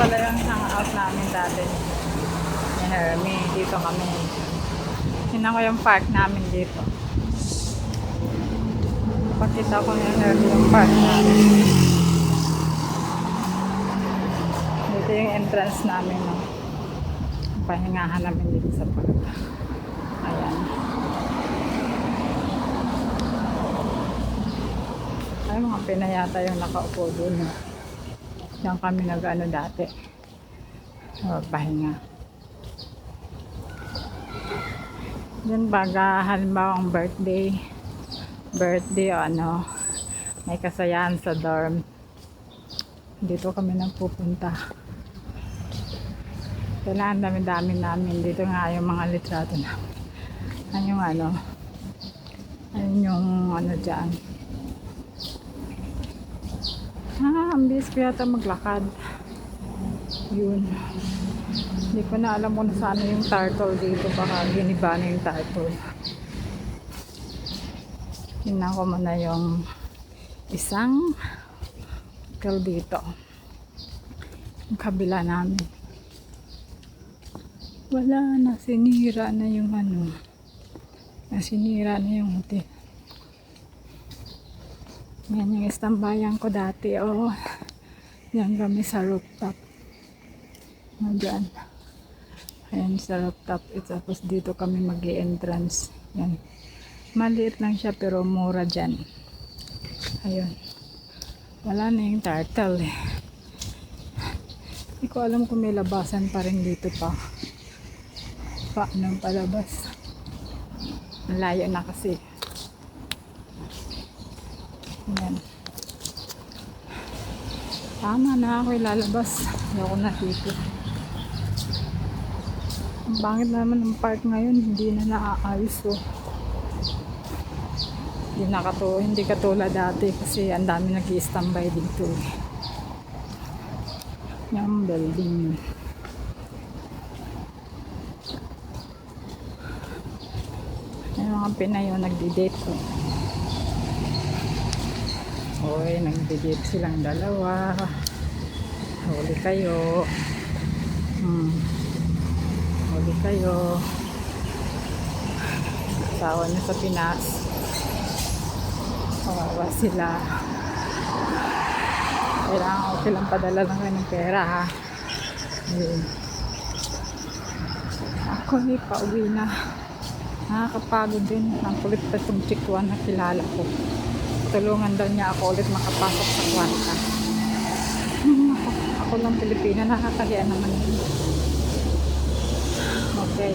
pala yung hangout namin dati. Ni Hermie. Dito kami. Tingnan ko yung park namin dito. Pakita ko ni Hermie yung park namin. Dito yung entrance namin. No? Pahingahan namin dito sa park. Ayan. Ay, mga pinayata yung nakaupo doon. No? Diyan kami nag-ano dati. O, pahinga. Yan baga, halimbawa ang birthday. Birthday o ano, may kasayahan sa dorm. Dito kami nagpupunta. Kailangan dami-dami namin. Dito nga yung mga litrato namin. Ano yung ano, ayun yung ano dyan. Ang bilis ko yata maglakad. Yun. Hindi ko na alam kung saan yung turtle dito. Baka giniba na yung turtle. Tingnan ko muna yung isang hotel dito. Yung kabila namin. Wala na. Sinira na yung ano. Nasinira na yung hotel. Yan yung istambayan ko dati. Oh. Yan kami sa rooftop. Oh, dyan. Ayan sa rooftop. At tapos dito kami mag entrance Yan. Maliit lang siya pero mura dyan. Ayun. Wala na yung turtle eh. Hindi ko alam kung may labasan pa rin dito pa. Paano palabas? Layo na kasi. Ayan. Tama na ako ilalabas. Hindi ako natito. Ang bangit naman ng park ngayon. Hindi na naaayos oh. Hindi, na kato, hindi katulad dati kasi ang dami nag standby dito. eh. Yung building. Yung mga Pinay yung nagdi-date ko. Oy, nagdi-date silang dalawa. Huli kayo. Hmm. Huli kayo. Asawa niya sa Pinas. Kawawa sila. Kailangan ko silang padala lang ng pera ha. Ayun. Ako ni pauwi na. Nakakapagod din. Ang kulit pa itong chikwan na kilala ko tulungan daw niya ako ulit makapasok sa kwarta. Hmm, ako, ako lang Pilipina, nakakahiya naman. Okay.